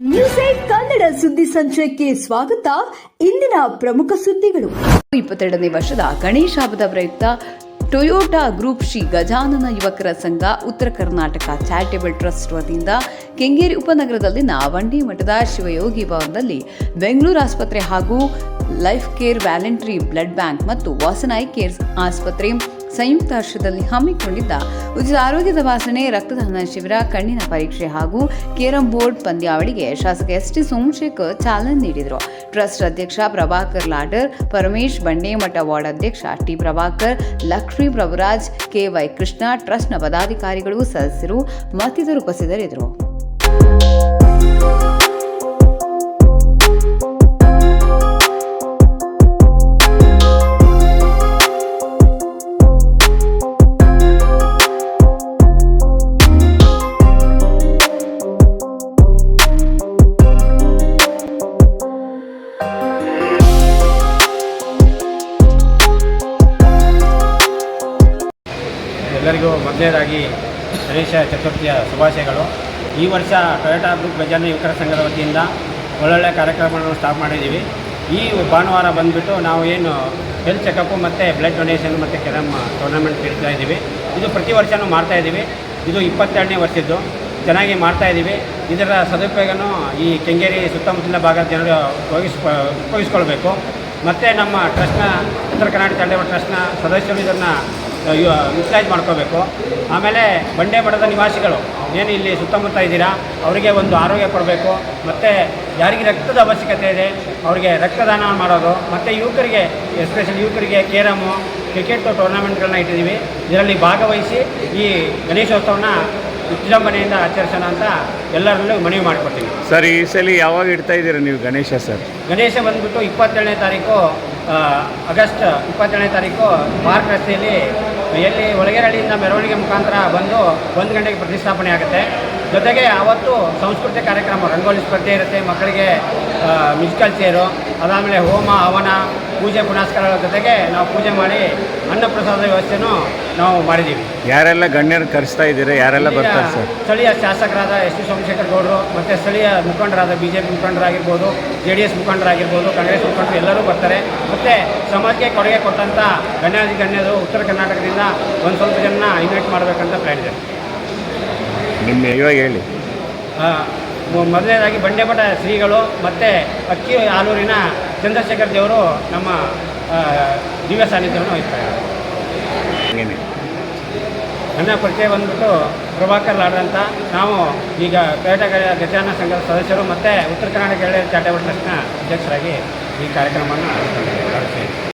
News eight Kannada ಸುದ್ದಿ ಸಂಚಯಕ್ಕೆ ಸ್ವಾಗತ. ಇಂದಿನ ಪ್ರಮುಖ ಸುದ್ದಿಗಳು. ಇಪ್ಪತ್ತೆರಡನೇ ವರ್ಷದ ಗಣೇಶ ಹಬ್ಬದ ಪ್ರಯುಕ್ತ ಟೊಯೋಟಾ ಗ್ರೂಪ್ ಶ್ರೀ ಗಜಾನನ ಯುವಕರ ಸಂಘ ಉತ್ತರ ಕರ್ನಾಟಕ ಚಾರಿಟೇಬಲ್ ಟ್ರಸ್ಟ್ ವತಿಯಿಂದ ಕೆಂಗೇರಿ ಉಪನಗರದಲ್ಲಿನ ವಂಡಿ ಮಠದ ಶಿವಯೋಗಿ ಭವನದಲ್ಲಿ ಬೆಂಗಳೂರು ಆಸ್ಪತ್ರೆ ಹಾಗೂ life care voluntary blood bank ಮತ್ತು ವಾಸನಾಯಿ ಕೇರ್ ಆಸ್ಪತ್ರೆ ಸಂಯುಕ್ತ ಆಶ್ರಯದಲ್ಲಿ ಹಮ್ಮಿಕೊಂಡಿದ್ದ ಉಚಿತ ಆರೋಗ್ಯ ತಪಾಸಣೆ, ರಕ್ತದಾನ ಶಿಬಿರ, ಕಣ್ಣಿನ ಪರೀಕ್ಷೆ ಹಾಗೂ ಕೇರಂ ಬೋರ್ಡ್ ಪಂದ್ಯಾವಳಿಗೆ ಶಾಸಕ ಎಸ್ ಟಿ ಸೋಮಶೇಖರ್ ಚಾಲನೆ ನೀಡಿದರು. ಟ್ರಸ್ಟ್ ಅಧ್ಯಕ್ಷ ಪ್ರಭಾಕರ್ ಲಾಡರ್, ಪರಮೇಶ್ ಬಂಡೇಮಠ ವಾರ್ಡ್ ಅಧ್ಯಕ್ಷ T Prabhakar, Lakshmi Prabhuraj, K Y Krishna ಟ್ರಸ್ಟ್ನ ಪದಾಧಿಕಾರಿಗಳು ಸದಸ್ಯರು ಮತ್ತಿತರು ಉಪಸ್ಥಿತರಿದ್ದರು. ಎಲ್ಲರಿಗೂ ಮೊದಲನೇದಾಗಿ ಗಣೇಶ ಚತುರ್ಥಿಯ ಶುಭಾಶಯಗಳು. ಈ ವರ್ಷ ಟೊಯೋಟಾ ಗ್ರೂಪ್ ಗಜಾನ ಯುವಕರ ಸಂಘದ ವತಿಯಿಂದ ಒಳ್ಳೊಳ್ಳೆ ಕಾರ್ಯಕ್ರಮಗಳನ್ನು ಸ್ಟಾರ್ಟ್ ಮಾಡಿದ್ದೀವಿ. ಈ ಭಾನುವಾರ ಬಂದುಬಿಟ್ಟು ನಾವು ಏನು ಹೆಲ್ತ್ ಚೆಕಪ್ಪು ಮತ್ತು ಬ್ಲಡ್ ಡೊನೇಷನ್ ಮತ್ತು ಕೆರಮ್ ಟೂರ್ನಮೆಂಟ್ ಇಡ್ತಾ ಇದ್ದೀವಿ. ಇದು ಪ್ರತಿ ವರ್ಷವೂ ಮಾಡ್ತಾ ಇದ್ದೀವಿ. ಇದು ಇಪ್ಪತ್ತೆರಡನೇ ವರ್ಷದ್ದು. ಚೆನ್ನಾಗಿ ಮಾಡ್ತಾ ಇದ್ದೀವಿ. ಇದರ ಸದುಪಯೋಗನೂ ಈ ಕೆಂಗೇರಿ ಸುತ್ತಮುತ್ತಲಿನ ಭಾಗದ ಜನರು ಉಪಯೋಗಿಸ್, ಉಪಯೋಗಿಸ್ಕೊಳ್ಬೇಕು. ಮತ್ತು ನಮ್ಮ ಟ್ರಸ್ಟ್ನ ಉತ್ತರ ಕರ್ನಾಟಕ ತಂಡ ಟ್ರಸ್ಟ್ನ ಸದಸ್ಯರು ಇದನ್ನು ಯುಟಿಲೈಸ್ ಮಾಡ್ಕೋಬೇಕು. ಆಮೇಲೆ ಬಂಡೆ ಮಠದ ನಿವಾಸಿಗಳು ಏನು ಇಲ್ಲಿ ಸುತ್ತಮುತ್ತ ಇದ್ದೀರಾ ಅವರಿಗೆ ಒಂದು ಆರೋಗ್ಯ ಕೊಡಬೇಕು. ಮತ್ತು ಯಾರಿಗೆ ರಕ್ತದ ಅವಶ್ಯಕತೆ ಇದೆ ಅವರಿಗೆ ರಕ್ತದಾನ ಮಾಡೋದು. ಮತ್ತು ಯುವಕರಿಗೆ ಎಸ್ಪೆಷಲಿ ಯುವಕರಿಗೆ ಕೇರಮು ಕ್ರಿಕೆಟ್ ಟೂರ್ನಮೆಂಟ್ಗಳನ್ನ ಇಟ್ಟಿದ್ದೀವಿ. ಇದರಲ್ಲಿ ಭಾಗವಹಿಸಿ ಈ ಗಣೇಶೋತ್ಸವನ ವಿಜೃಂಭಣೆಯಿಂದ ಆಚರಿಸೋಣ ಅಂತ ಎಲ್ಲರಲ್ಲೂ ಮನವಿ ಮಾಡಿಕೊಡ್ತೀನಿ. ಸರ್ ಈ ಸಲ ಯಾವಾಗ ಇಡ್ತಾ ಇದ್ದೀರಾ ನೀವು ಗಣೇಶ ಸರ್ ಗಣೇಶ ಬಂದ್ಬಿಟ್ಟು ಇಪ್ಪತ್ತೇಳನೇ ತಾರೀಕು ಆಗಸ್ಟ್ ಇಪ್ಪತ್ತೇಳನೇ ತಾರೀಕು ಪಾರ್ಕ್ ರಸ್ತೆಯಲ್ಲಿ ಎಲ್ಲಿ ಒಳಗೆರಳಿಯಿಂದ ಮೆರವಣಿಗೆ ಮುಖಾಂತರ ಬಂದು ಒಂದು ಗಂಟೆಗೆ ಪ್ರತಿಷ್ಠಾಪನೆ ಆಗುತ್ತೆ. ಜೊತೆಗೆ ಆವತ್ತು ಸಾಂಸ್ಕೃತಿಕ ಕಾರ್ಯಕ್ರಮ, ರಂಗೋಲಿ ಸ್ಪರ್ಧೆ ಇರುತ್ತೆ, ಮಕ್ಕಳಿಗೆ ಮ್ಯೂಸಿಕಲ್ ಚೇರು ಅದಾದಮೇಲೆ ಹೋಮ ಹವನ ಪೂಜೆ ಪುನಸ್ಕಾರಗಳ ಜೊತೆಗೆ ನಾವು ಪೂಜೆ ಮಾಡಿ ಅನ್ನಪ್ರಸಾದ ವ್ಯವಸ್ಥೆನೂ ನಾವು ಮಾಡಿದ್ದೀವಿ. ಯಾರೆಲ್ಲ ಗಣ್ಯರು ಕರೆಸ್ತಾ ಇದ್ದೀರಾ? ಯಾರೆಲ್ಲ ಬರ್ತಾರೆ ಸರ್? ಸ್ಥಳೀಯ ಶಾಸಕರಾದ ಎಸ್ ಟಿ ಸೋಮಶೇಖರ್ ಗೌಡರು ಮತ್ತು ಸ್ಥಳೀಯ ಮುಖಂಡರಾದ ಬಿ ಜೆ ಪಿ ಮುಖಂಡರಾಗಿರ್ಬೋದು ಜೆ ಡಿ ಎಸ್ ಮುಖಂಡರಾಗಿರ್ಬೋದು ಕಾಂಗ್ರೆಸ್ ಮುಖಂಡರು ಎಲ್ಲರೂ ಬರ್ತಾರೆ. ಮತ್ತು ಸಮಾಜಕ್ಕೆ ಕೊಡುಗೆ ಕೊಟ್ಟಂಥ ಗಣ್ಯಾಧಿ ಗಣ್ಯರು ಉತ್ತರ ಕರ್ನಾಟಕದಿಂದ ಒಂದು ಸ್ವಲ್ಪ ಜನ ಇನ್ವೈಟ್ ಮಾಡಬೇಕಂತ ಪ್ಲ್ಯಾನ್ ಇದೆ. ನಿಮ್ಮ ಇವಾಗ ಹೇಳಿ. ಮೊದಲನೇದಾಗಿ ಬಂಡೆಮಠ ಶ್ರೀಗಳು ಮತ್ತು ಅಕ್ಕಿ ಆಲೂರಿನ ಚಂದ್ರಶೇಖರ್ ದೇವರು ನಮ್ಮ ದಿವ್ಯ ಸಾನ್ನಿಧ್ಯವನ್ನು ವಹಿಸ್ತಾರೆ. ನನ್ನ ಪರಿಚಯ ಬಂದ್ಬಿಟ್ಟು ಪ್ರಭಾಕರ್ ಲಾಡ್ ಅಂತ. ನಾವು ಈಗ ಕರ್ನಾಟಕ ಗಜಾನ ಸಂಘದ ಸದಸ್ಯರು ಮತ್ತು ಉತ್ತರ ಕರ್ನಾಟಕ ಗೆಳೆಯರ ಚಾರಿಟೇಬಲ್ ಟ್ರಸ್ಟ್ನ ಅಧ್ಯಕ್ಷರಾಗಿ ಈ ಕಾರ್ಯಕ್ರಮವನ್ನು